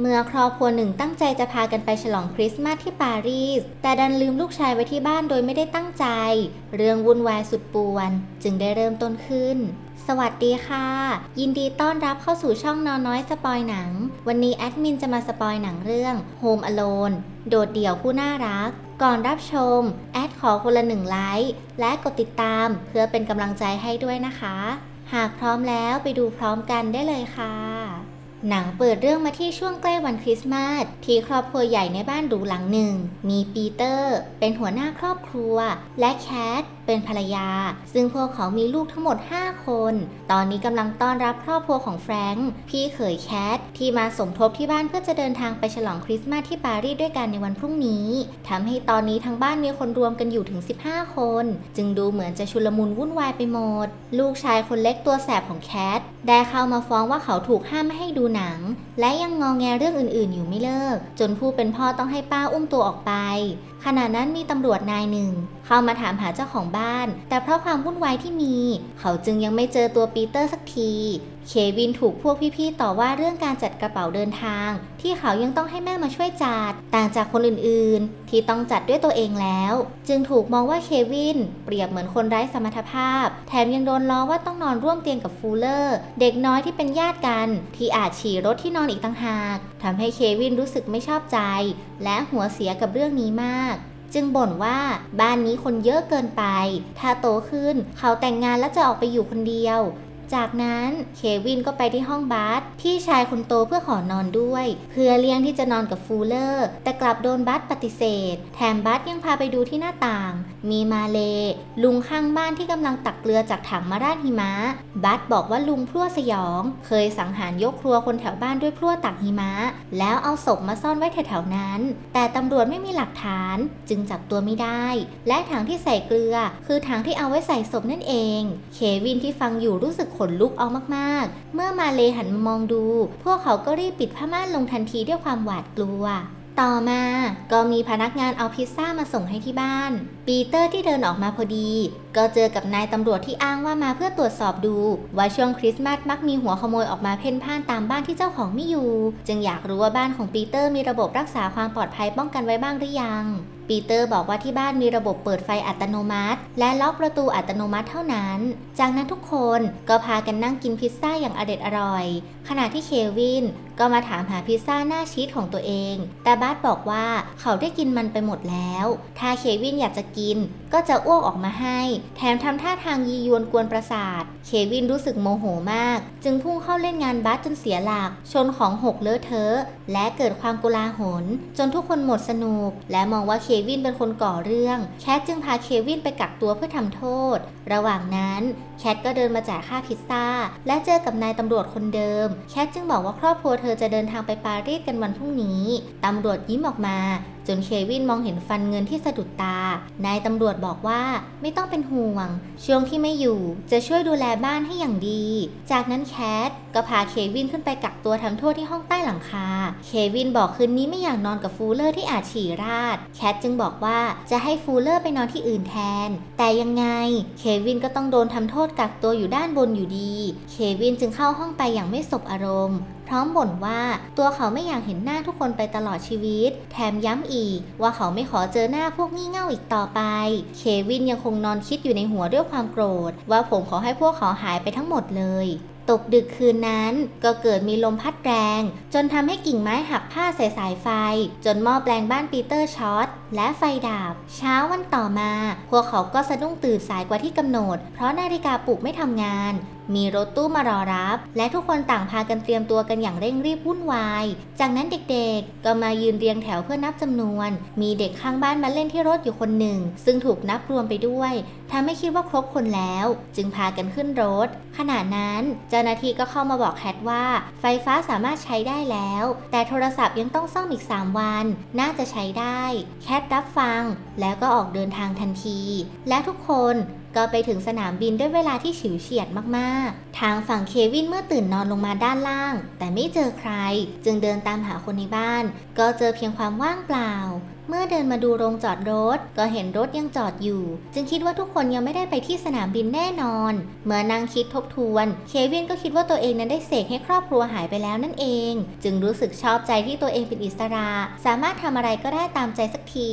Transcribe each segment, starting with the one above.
เมื่อครอบครัวหนึ่งตั้งใจจะพากันไปฉลองคริสต์มาสที่ปารีส แต่ดันลืมลูกชายไว้ที่บ้านโดยไม่ได้ตั้งใจ เรื่องวุ่นวายสุดป่วน จึงได้เริ่มต้นขึ้น สวัสดีค่ะ ยินดีต้อนรับเข้าสู่ช่องนอนน้อยสปอยหนัง วันนี้แอดมินจะมาสปอยหนังเรื่อง Home Alone โดดเดี่ยวผู้น่ารัก ก่อนรับชม แอดขอคนละหนึ่งไลค์และกดติดตามเพื่อเป็นกำลังใจให้ด้วยนะคะ หากพร้อมแล้วไปดูพร้อมกันได้เลยค่ะ หนังเปิดเรื่องมาที่ช่วงใกล้วันคริสต์มาสที่ครอบครัวใหญ่ในบ้านหรูหลังหนึ่ง มีปีเตอร์ เป็นหัวหน้าครอบครัว และแคทเป็นภรรยา ซึ่งพวกเขามีลูกทั้งหมด 5 คน ตอนนี้กำลังต้อนรับครอบครัวของแฟรงค์พี่เขยแคทที่มาสมทบที่บ้านเพื่อจะเดินทางไปฉลองคริสต์มาสที่ปารีสด้วยกันในวันพรุ่งนี้ทำให้ตอนนี้ทั้งบ้านมีคนรวมกันอยู่ถึง 15 คน จึงดูเหมือนจะชุลมุนวุ่นวายไปหมด ลูกชายคนเล็กตัวแสบของแคทได้เข้ามาฟ้องว่าเขาถูกห้ามไม่ให้ดูหนัง และยังงองแงเรื่องอื่นๆ อยู่ไม่เลิก จนผู้เป็นพ่อต้องให้ป้าอุ้มตัวออกไป ขณะนั้นมีตำรวจนายหนึ่ง เข้ามาถามหาเจ้าของบ้าน แต่เพราะความวุ่นวายที่มี เขาจึงยังไม่เจอตัวปีเตอร์สักที เควินถูกพวกพี่ๆต่อว่าเรื่องการจัดกระเป๋าเดินทาง ที่เขายังต้องให้แม่มาช่วยจัด ต่างจากคนอื่นๆ ที่ต้องจัดด้วยตัวเองแล้ว จึงถูกมองว่าเควิน เปรียบเหมือนคนไร้สมรรถภาพ แถมยังโดนล้อว่าต้องนอนร่วมเตียงกับฟูลเลอร์ เด็กน้อยที่เป็นญาติกัน ที่อาจฉี่รถที่นอนอีกต่างหากทำให้เควินรู้สึกไม่ชอบใจ และหัวเสียกับเรื่องนี้มากจึงบ่นว่าบ้านนี้คนเยอะเกินไป ถ้าโตขึ้น เขาแต่งงานแล้วจะออกไปอยู่คนเดียว จากนั้นเควินก็ไปที่ห้องบาสพี่ชายคนโตเพื่อขอนอนด้วย เพื่อเลี่ยงที่จะนอนกับฟูลเลอร์ แต่กลับโดนบัสปฏิเสธ แถมบัสยังพาไปดูที่หน้าต่าง มีมาเล ลุงข้างบ้านที่กำลังตักเกลือจากถังมาราดหิมะ บัสบอกว่าลุงพลั่วสยอง เคยสังหารยกครัวคนแถวบ้านด้วยพลั่วตักหิมะ แล้วเอาศพมาซ่อนไว้แถวๆนั้น แต่ตำรวจไม่มีหลักฐานจึงจับตัวไม่ได้ และถังที่ใส่เกลือ คือถังที่เอาไว้ใส่ศพนั่นเอง เควินที่ฟังอยู่รู้สึกขนลุกเอามากๆ เมื่อมาเลหันมามองดู พวกเขาก็รีบปิดผ้าม่านลงทันทีด้วยความหวาดกลัว ต่อมาก็มีพนักงานเอาพิซซ่ามาส่งให้ที่บ้าน ปีเตอร์ที่เดินออกมาพอดี ก็เจอกับนายตำรวจที่อ้างว่ามาเพื่อตรวจสอบดู ว่าช่วงคริสต์มาสมักมีหัวขโมยออกมาเพ่นพ่านตามบ้านที่เจ้าของไม่อยู่ จึงอยากรู้ว่าบ้านของปีเตอร์มีระบบรักษาความปลอดภัยป้องกันไว้บ้างหรือยังปีเตอร์บอกว่าที่บ้านมีระบบเปิดไฟอัตโนมัติ และล็อกประตูอัตโนมัติเท่านั้น จากนั้นทุกคนก็พากันนั่งกินพิซซ่าอย่างอเด็ดอร่อย ขณะที่เควินก็มาถามหาพิซซ่าหน้าชีสของตัวเอง แต่บาสบอกว่าเขาได้กินมันไปหมดแล้ว ถ้าเควินอยากจะกิน ก็จะอ้วกออกมาให้ แถมทำท่าทางยียวนกวนประสาท เควินรู้สึกโมโหมาก จึงพุ่งเข้าเล่นงานบาสจนเสียหลัก ชนของหกเลอะเทอะ และเกิดความกุลาหล จนทุกคนหมดสนุก และมองว่าเควินเป็นคนก่อเรื่อง แคทจึงพาเควินไปกักตัวเพื่อทำโทษ ระหว่างนั้นแคทก็เดินมาจ่ายค่าพิซซ่า และเจอกับนายตำรวจคนเดิม แคทจึงบอกว่าครอบครัวเธอจะเดินทางไปปารีสกันวันพรุ่งนี้ ตำรวจยิ้มออกมาจนเควินมองเห็นฟันเงินที่สะดุดตา นายตำรวจบอกว่าไม่ต้องเป็นห่วง ช่วงที่ไม่อยู่จะช่วยดูแลบ้านให้อย่างดี จากนั้นแคทก็พาเควินขึ้นไปกักตัวทำโทษที่ห้องใต้หลังคา เควินบอกคืนนี้ไม่อยากนอนกับฟูลเลอร์ที่อาจฉี่ราด แคทจึงบอกว่าจะให้ฟูลเลอร์ไปนอนที่อื่นแทน แต่ยังไง เควินก็ต้องโดนทำโทษกักตัวอยู่ด้านบนอยู่ดี เควินจึงเข้าห้องไปอย่างไม่สบอารมณ์ ร้อมบ่นว่าตัวเขาไม่อยากเห็นหน้าทุกคนไปตลอดชีวิต แถมย้ำอีกว่าเขาไม่ขอเจอหน้าพวกงี่เง่าอีกต่อไป เควินยังคงนอนคิดอยู่ในหัวด้วยความโกรธ ว่าผมขอให้พวกเขาหายไปทั้งหมดเลยตกดึกคืนนั้นก็เกิดมีลมพัดแรง จนทำให้กิ่งไม้หักผ้าใส่สายไฟ จนหม้อแปลงบ้านปีเตอร์ช็อตและไฟดับเช้าวันต่อมา พวกเขาก็สะดุ้งตื่นสายกว่าที่กำหนด เพราะนาฬิกาปลุกไม่ทำงานมีรถตู้มารอรับ และทุกคนต่างพากันเตรียมตัวกันอย่างเร่งรีบวุ่นวาย จากนั้นเด็กๆ ก็มายืนเรียงแถวเพื่อนับจำนวน มีเด็กข้างบ้านมาเล่นที่รถอยู่คนหนึ่ง ซึ่งถูกนับรวมไปด้วยทำให้คิดว่าครบคนแล้ว จึงพากันขึ้นรถ ขณะนั้นเจ้าหน้าที่ก็เข้ามาบอกแคทว่า ไฟฟ้าสามารถใช้ได้แล้ว แต่โทรศัพท์ยังต้องซ่อมอีก 3 วัน น่าจะใช้ได้ แคทรับฟัง แล้วก็ออกเดินทางทันที และทุกคน ก็ไปถึงสนามบินด้วยเวลาที่ฉิวเฉียดมากๆ ทางฝั่งเควินเมื่อตื่นนอนลงมาด้านล่าง แต่ไม่เจอใคร จึงเดินตามหาคนในบ้าน ก็เจอเพียงความว่างเปล่าเมื่อเดินมาดูโรงจอดรถ ก็เห็นรถยังจอดอยู่ จึงคิดว่าทุกคนยังไม่ได้ไปที่สนามบินแน่นอน เมื่อนั่งคิดทบทวน เควินก็คิดว่าตัวเองนั้นได้เสกให้ครอบครัวหายไปแล้วนั่นเอง จึงรู้สึกชอบใจที่ตัวเองเป็นอิสระ สามารถทำอะไรก็ได้ตามใจสักที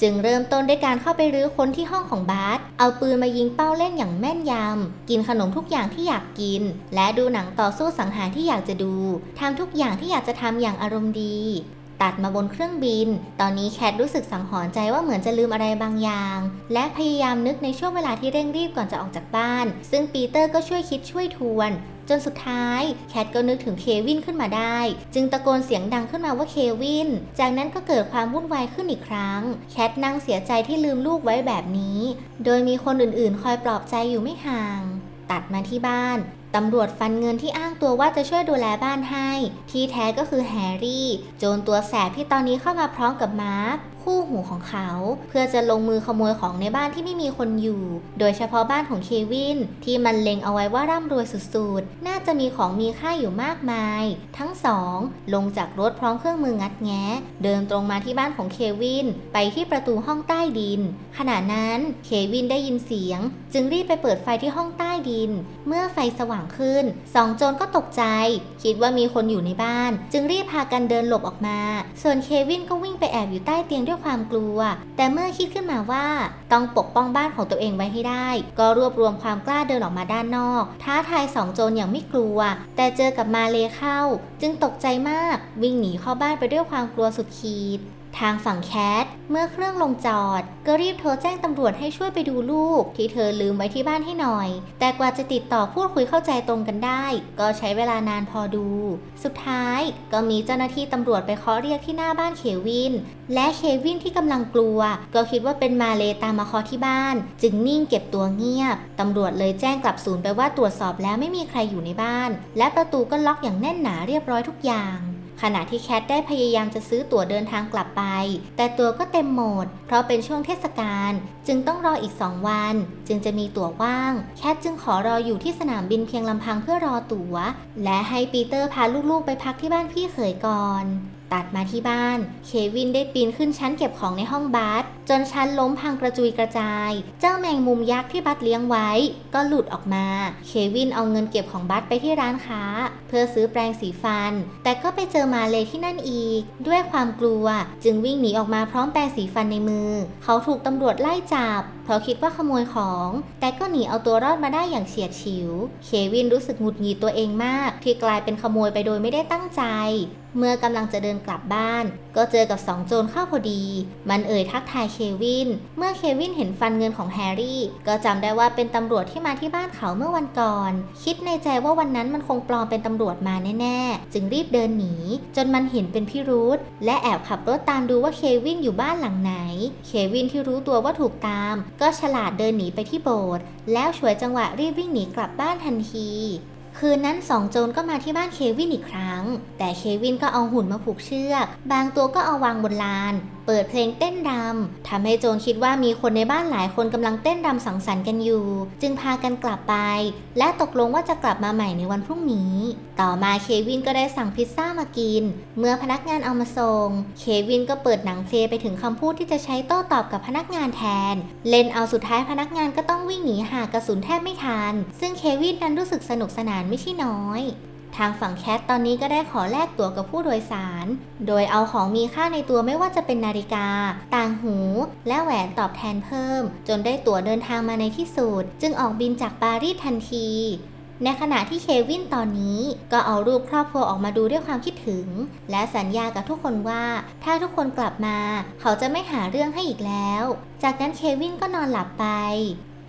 จึงเริ่มต้นด้วยการเข้าไปรื้อค้นที่ห้องของบาสเอาปืนมายิงเป้าเล่นอย่างแม่นยำกินขนมทุกอย่างที่อยากกิน และดูหนังต่อสู้สังหารที่อยากจะดูทำทุกอย่างที่อยากจะทำอย่างอารมณ์ดี ตัดมาบนเครื่องบิน ตอนนี้แคทรู้สึกสังหรณ์ใจว่าเหมือนจะลืมอะไรบางอย่าง และพยายามนึกในช่วงเวลาที่เร่งรีบก่อนจะออกจากบ้าน ซึ่งปีเตอร์ก็ช่วยคิดช่วยทวน จนสุดท้าย แคทก็นึกถึงเควินขึ้นมาได้ จึงตะโกนเสียงดังขึ้นมาว่าเควิน จากนั้นก็เกิดความวุ่นวายขึ้นอีกครั้ง แคทนั่งเสียใจที่ลืมลูกไว้แบบนี้ โดยมีคนอื่นๆ คอยปลอบใจอยู่ไม่ห่างตัดมาที่บ้าน ตำรวจฟันเงินที่อ้างตัวว่าจะช่วยดูแลบ้านให้ ที่แท้ก็คือแฮร์รี่ โจรตัวแสบที่ตอนนี้เข้ามาพร้อมกับมาร์ค คู่หูของเขา เพื่อจะลงมือขโมยของในบ้านที่ไม่มีคนอยู่ โดยเฉพาะบ้านของเควิน ที่มันเล็งเอาไว้ว่าร่ำรวยสุดๆ น่าจะมีของมีค่าอยู่มากมาย ทั้งสองลงจากรถพร้อมเครื่องมืองัดแงะ เดินตรงมาที่บ้านของเควิน ไปที่ประตูห้องใต้ดิน ขณะนั้นเควินได้ยินเสียง จึงรีบไปเปิดไฟที่ห้องใต้ดิน เมื่อไฟสว่างขึ้น สองโจรก็ตกใจ คิดว่ามีคนอยู่ในบ้าน จึงรีบพากันเดินหลบออกมา ส่วนเควินก็วิ่งไปแอบอยู่ใต้เตียงด้วยความกลัว แต่เมื่อคิดขึ้นมาว่า ต้องปกป้องบ้านของตัวเองไว้ให้ได้ ก็รวบรวมความกล้าเดินออกมาด้านนอก ท้าทายสองโจรอย่างไม่กลัว แต่เจอกับมาเลเข้า จึงตกใจมาก วิ่งหนีเข้าบ้านไปด้วยความกลัวสุดขีด ทางฝั่งแคทเมื่อเครื่องลงจอด ก็รีบโทรแจ้งตำรวจให้ช่วยไปดูลูก ที่เธอลืมไว้ที่บ้านให้หน่อย แต่กว่าจะติดต่อพูดคุยเข้าใจตรงกันได้ ก็ใช้เวลานานพอดู สุดท้ายก็มีเจ้าหน้าที่ตำรวจไปเคาะเรียกที่หน้าบ้านเควิน และเควินที่กำลังกลัว ก็คิดว่าเป็นมาเลตามมาเคาะที่บ้าน จึงนิ่งเก็บตัวเงียบตำรวจเลยแจ้งกลับศูนย์ไปว่าตรวจสอบแล้วไม่มีใครอยู่ในบ้าน และประตูก็ล็อกอย่างแน่นหนาเรียบร้อยทุกอย่าง ขณะที่แคทได้พยายามจะซื้อตั๋วเดินทางกลับไป แต่ตั๋วก็เต็มหมด เพราะเป็นช่วงเทศกาลจึงต้องรออีก2วัน จึงจะมีตั๋วว่าง แคทจึงขอรออยู่ที่สนามบินเพียงลำพังเพื่อรอตั๋ว และให้ปีเตอร์พาลูกๆไปพักที่บ้านพี่เขยก่อน ตัดมาที่บ้าน เควินได้ปีนขึ้นชั้นเก็บของในห้องบัสจนชั้นล้มพังกระจุยกระจาย เจ้าแมงมุมยักษ์ที่บัสเลี้ยงไว้ ก็หลุดออกมา เควินเอาเงินเก็บของบัสไปที่ร้านค้า เพื่อซื้อแปรงสีฟัน แต่ก็ไปเจอมาเลยที่นั่นอีก ด้วยความกลัวจึงวิ่งหนีออกมาพร้อมแปรงสีฟันในมือ เขาถูกตำรวจไล่จับ เพราะคิดว่าขโมยของ แต่ก็หนีเอาตัวรอดมาได้อย่างเฉียดฉิว เควินรู้สึกหงุดหงิดตัวเองมาก ที่กลายเป็นขโมยไปโดยไม่ได้ตั้งใจ เมื่อกำลังจะเดินกลับบ้าน ก็เจอกับสองโจรเข้าพอดี มันเอ่ยทักทายเควิน เมื่อเควินเห็นฟันเงินของแฮร์รี่ ก็จำได้ว่าเป็นตำรวจที่มาที่บ้านเขาเมื่อวันก่อน คิดในใจว่าวันนั้นมันคงปลอมเป็นตำรวจมาแน่ๆ จึงรีบเดินหนี จนมันเห็นเป็นพิรุธและแอบขับรถตามดูว่าเควินอยู่บ้านหลังไหน เควินที่รู้ตัวว่าถูกตามก็ฉลาดเดินหนีไปที่โบสถ์แล้วฉวยจังหวะรีบวิ่งหนีกลับบ้านทันที คืนนั้นสองโจรก็มาที่บ้านเควินอีกครั้ง แต่เควินก็เอาหุ่นมาผูกเชือก บางตัวก็เอาวางบนลาน เปิดเพลงเต้นรำทำให้โจรคิดว่ามีคนในบ้านหลายคนกำลังเต้นรำสังสรรค์กันอยู่ จึงพากันกลับไป และตกลงว่าจะกลับมาใหม่ในวันพรุ่งนี้ ต่อมาเควินก็ได้สั่งพิซซ่ามากิน เมื่อพนักงานเอามาส่ง เควินก็เปิดหนังเพลงไปถึงคำพูดที่จะใช้โต้ตอบกับพนักงานแทน เล่นเอาสุดท้ายพนักงานก็ต้องวิ่งหนีหากระสุนแทบไม่ทัน ซึ่งเควินนั้นรู้สึกสนุกสนานไม่ใช่น้อย ทางฝั่งแคทตอนนี้ก็ได้ขอแลกตั๋วกับผู้โดยสาร โดยเอาของมีค่าในตัวไม่ว่าจะเป็นนาฬิกา ต่างหู และแหวนตอบแทนเพิ่ม จนได้ตั๋วเดินทางมาในที่สุด จึงออกบินจากปารีสทันที ในขณะที่เควินตอนนี้ก็เอารูปครอบครัวออกมาดูด้วยความคิดถึง และสัญญากับทุกคนว่า ถ้าทุกคนกลับมา เขาจะไม่หาเรื่องให้อีกแล้ว จากนั้นเควินก็นอนหลับไป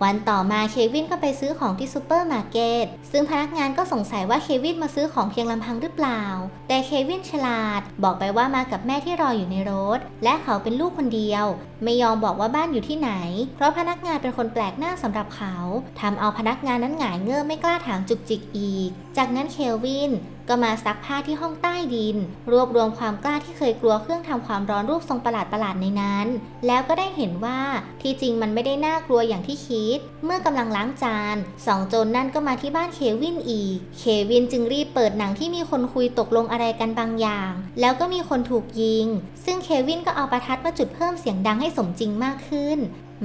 วันต่อมาเควินก็ไปซื้อของที่ซูเปอร์มาร์เก็ตซึ่งพนักงานก็สงสัยว่าเควินมาซื้อของเพียงลำพังหรือเปล่า แต่เควินฉลาด บอกไปว่ามากับแม่ที่รออยู่ในรถ และเขาเป็นลูกคนเดียว ไม่ยอมบอกว่าบ้านอยู่ที่ไหน เพราะพนักงานเป็นคนแปลกหน้าสำหรับเขาทำเอาพนักงานนั้นหงายเงือไม่กล้าถามจุกจิกอีก จากนั้นเควิน ก็มาซักผ้าที่ห้องใต้ดิน รวบรวมความกล้าที่เคยกลัวเครื่องทำความร้อนรูปทรงประหลาดๆในนั้น แล้วก็ได้เห็นว่าที่จริงมันไม่ได้น่ากลัวอย่างที่คิด เมื่อกำลังล้างจานสองโจรนั่นก็มาที่บ้านเควินอีก เควินจึงรีบเปิดหนังที่มีคนคุยตกลงอะไรกันบางอย่าง แล้วก็มีคนถูกยิง ซึ่งเควินก็เอาประทัดมาจุดเพิ่มเสียงดังให้สมจริงมากขึ้น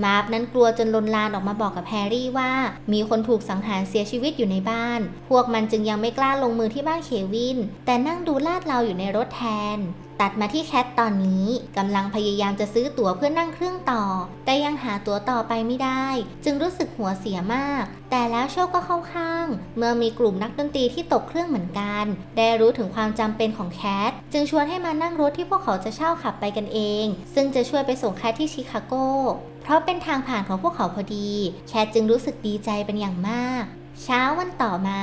มาร์ฟนั้นกลัวจนลนลานออกมาบอกกับแฮร์รี่ว่า มีคนถูกสังหารเสียชีวิตอยู่ในบ้าน พวกมันจึงยังไม่กล้าลงมือที่บ้านเควิน แต่นั่งดูลาดเราอยู่ในรถแทนตัดมาที่แคทตอนนี้กำลังพยายามจะซื้อตั๋วเพื่อนั่งเครื่องต่อ แต่ยังหาตั๋วต่อไปไม่ได้ จึงรู้สึกหัวเสียมาก แต่แล้วโชคก็เข้าข้าง เมื่อมีกลุ่มนักดนตรีที่ตกเครื่องเหมือนกัน ได้รู้ถึงความจำเป็นของแคทจึงชวนให้มานั่งรถที่พวกเขาจะเช่าขับไปกันเอง ซึ่งจะช่วยไปส่งแคทที่ชิคาโก เพราะเป็นทางผ่านของพวกเขาพอดี แคทจึงรู้สึกดีใจเป็นอย่างมาก เช้าวันต่อมา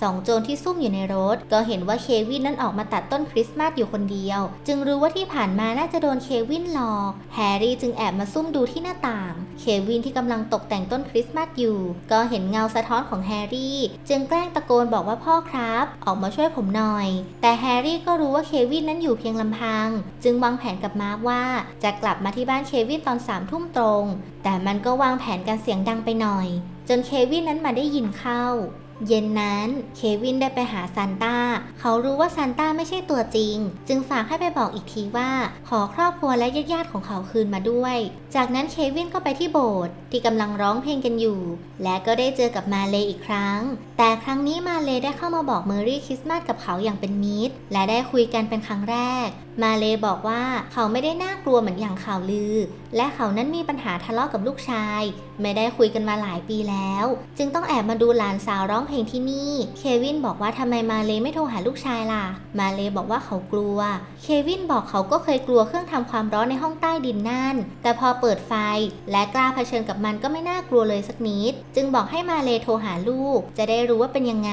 สองโจรที่ซุ่มอยู่ในรถ ก็เห็นว่าเควินนั้นออกมาตัดต้นคริสต์มาสอยู่คนเดียว จึงรู้ว่าที่ผ่านมาน่าจะโดนเควินหลอกแฮร์รี่จึงแอบมาซุ่มดูที่หน้าต่าง เควินที่กำลังตกแต่งต้นคริสต์มาสอยู่ ก็เห็นเงาสะท้อนของแฮร์รี่ จึงแกล้งตะโกนบอกว่าพ่อครับ ออกมาช่วยผมหน่อย แต่แฮร์รี่ก็รู้ว่าเควินนั้นอยู่เพียงลำพัง จึงวางแผนกับมาร์คว่า จะกลับมาที่บ้านเควินตอนสามทุ่มตรง แต่มันก็วางแผนกันเสียงดังไปหน่อย จนเควินนั้นมาได้ยินเข้า เย็นนั้นเควินได้ไปหาซานต้า เขารู้ว่าซานต้าไม่ใช่ตัวจริง จึงฝากให้ไปบอกอีกทีว่า ขอครอบครัวและญาติๆของเขาคืนมาด้วย จากนั้นเควินก็ไปที่โบสถ์ที่กำลังร้องเพลงกันอยู่ และก็ได้เจอกับมาเลอีกครั้ง แต่ครั้งนี้มาเลได้เข้ามาบอกเมอรี่คริสต์มาสกับเขาอย่างเป็นมิตร และได้คุยกันเป็นครั้งแรก มาเลบอกว่าเขาไม่ได้น่ากลัวเหมือนอย่างข่าวลือ และเขานั้นมีปัญหาทะเลาะกับลูกชาย ไม่ได้คุยกันมาหลายปีแล้ว จึงต้องแอบมาดูหลานสาวร้องเพลงที่นี่ เควินบอกว่าทำไมมาเลไม่โทรหาลูกชายล่ะ มาเลบอกว่าเขากลัว เควินบอกเขาก็เคยกลัวเครื่องทำความร้อนในห้องใต้ดินนั่น แต่พอเปิดไฟ และกล้าเผชิญกับมันก็ไม่น่ากลัวเลยสักนิด จึงบอกให้มาเลโทรหาลูก จะได้รู้ว่าเป็นยังไง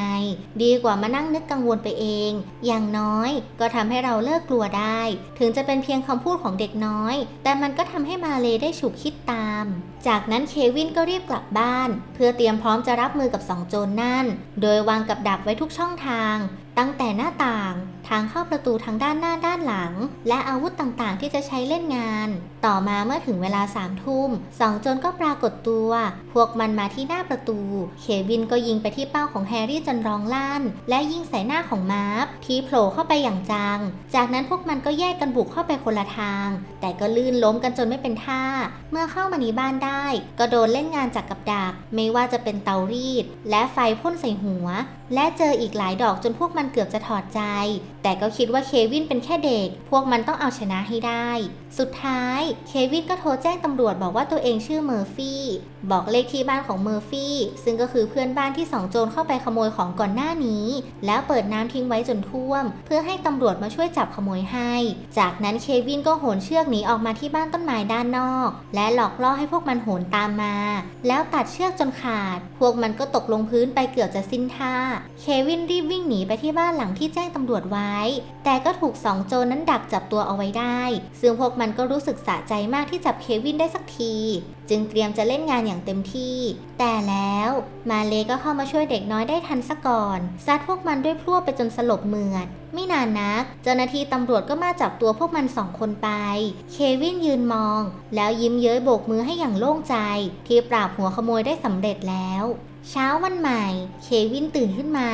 ดีกว่ามานั่งนึกกังวลไปเอง อย่างน้อย ก็ทำให้เราเลิกกลัวได้ถึงจะเป็นเพียงคำพูดของเด็กน้อย แต่มันก็ทำให้มาเลได้ฉุกคิดตาม จากนั้นเควินก็รีบกลับบ้าน เพื่อเตรียมพร้อมจะรับมือกับสองโจรนั่น โดยวางกับดักไว้ทุกช่องทางตั้งแต่หน้าต่าง ทางเข้าประตูทางด้านหน้าด้านหลัง และอาวุธต่างๆ ที่จะใช้เล่นงาน ต่อมาเมื่อถึงเวลาสามทุ่มสองโจรก็ปรากฏตัว พวกมันมาที่หน้าประตู เควินก็ยิงไปที่เป้าของแฮร์รี่จนร้องลั่น และยิงใส่หน้าของมาร์ฟที่โผล่เข้าไปอย่างจัง จากนั้นพวกมันก็แยกกันบุกเข้าไปคนละทาง แต่ก็ลื่นล้มกันจนไม่เป็นท่า เมื่อเข้ามาในบ้านได้ ก็โดนเล่นงานจากกับดัก ไม่ว่าจะเป็นเตารีด และไฟพ่นใส่หัว และเจออีกหลายดอกจนพวกมันเกือบจะถอดใจแต่ก็คิดว่าเควินเป็นแค่เด็ก พวกมันต้องเอาชนะให้ได้ สุดท้าย เควินก็โทรแจ้งตำรวจบอกว่าตัวเองชื่อเมอร์ฟี่ บอกเลขที่บ้านของเมอร์ฟี่ ซึ่งก็คือเพื่อนบ้านที่สองโจรเข้าไปขโมยของก่อนหน้านี้ แล้วเปิดน้ำทิ้งไว้จนท่วม เพื่อให้ตำรวจมาช่วยจับขโมยให้ จากนั้นเควินก็โหนเชือกหนีออกมาที่บ้านต้นไม้ด้านนอก และหลอกล่อให้พวกมันโหนตามมา แล้วตัดเชือกจนขาด พวกมันก็ตกลงพื้นไปเกือบจะสิ้นท่า เควินรีบวิ่งหนีไปที่บ้านหลังที่แจ้งตำรวจไว้แต่ก็ถูกสองโจรนั้นดักจับตัวเอาไว้ได้ ซึ่งพวกมันก็รู้สึกสะใจมากที่จับเควินได้สักที จึงเตรียมจะเล่นงานอย่างเต็มที่ แต่แล้วมาเลก็เข้ามาช่วยเด็กน้อยได้ทันซะก่อนซัดพวกมันด้วยพลั่วไปจนสลบเหมือดไม่นานนัก เจ้าหน้าที่ตำรวจก็มาจับตัวพวกมันสองคนไป เควินยืนมอง แล้วยิ้มเย้ยโบกมือให้อย่างโล่งใจ ที่ปราบหัวขโมยได้สำเร็จแล้ว เช้าวันใหม่ เควินตื่นขึ้นมา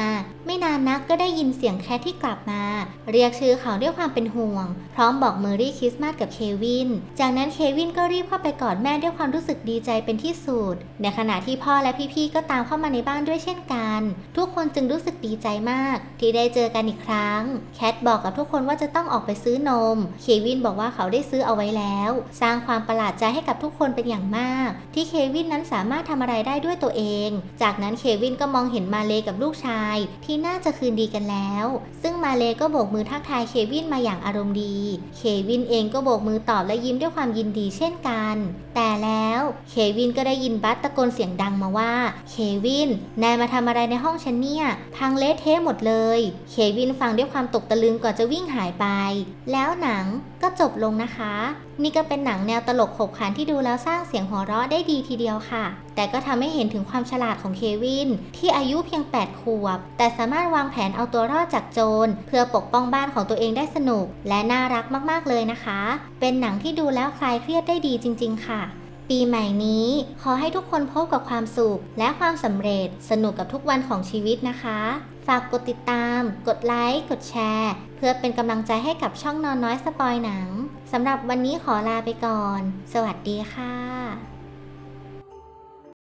ไม่นานนักก็ได้ยินเสียงแคทที่กลับมา เรียกชื่อเขาด้วยความเป็นห่วง พร้อมบอกเมอรี่คริสต์มาสกับเควิน จากนั้นเควินก็รีบเข้าไปกอดแม่ด้วยความรู้สึกดีใจเป็นที่สุด ในขณะที่พ่อและพี่ๆก็ตามเข้ามาในบ้านด้วยเช่นกัน ทุกคนจึงรู้สึกดีใจมาก ที่ได้เจอกันอีกครั้ง แคทบอกกับทุกคนว่าจะต้องออกไปซื้อนม เควินบอกว่าเขาได้ซื้อเอาไว้แล้ว สร้างความประหลาดใจให้กับทุกคนเป็นอย่างมาก ที่เควินนั้นสามารถทำอะไรได้ด้วยตัวเอง จากนั้นเควินก็มองเห็นมาเลกับลูกชายที่น่าจะคืนดีกันแล้ว ซึ่งมาเลก็โบกมือทักทายเควินมาอย่างอารมณ์ดี เควินเองก็โบกมือตอบและยิ้มด้วยความยินดีเช่นกัน แต่แล้วเควินก็ได้ยินบัสตะโกนเสียงดังมาว่า เควิน นายมาทำอะไรในห้องฉันเนี่ย พังเละเทะหมดเลย เควินฟังด้วยความตกตะลึงก่อนจะวิ่งหายไป แล้วหนังก็จบลงนะคะ นี่ก็เป็นหนังแนวตลกขบขันที่ดูแล้วสร้างเสียงหัวเราะได้ดีทีเดียวค่ะ แต่ก็ทำให้เห็นถึงความฉลาดของเควิน ที่อายุเพียง 8 ขวบ แต่สามารถวางแผนเอาตัวรอดจากโจร เพื่อปกป้องบ้านของตัวเองได้สนุก และน่ารักมากๆเลยนะคะ เป็นหนังที่ดูแล้วคลายเครียดได้ดีจริง ๆ ค่ะ ปีใหม่นี้ ขอให้ทุกคนพบกับความสุข และความสำเร็จสนุกกับทุกวันของชีวิตนะคะ ฝากกดติดตาม กดไลค์กดแชร์ เพื่อเป็นกำลังใจให้กับช่องนอนน้อยสปอยหนังสำหรับวันนี้ขอลาไปก่อน สวัสดีค่ะ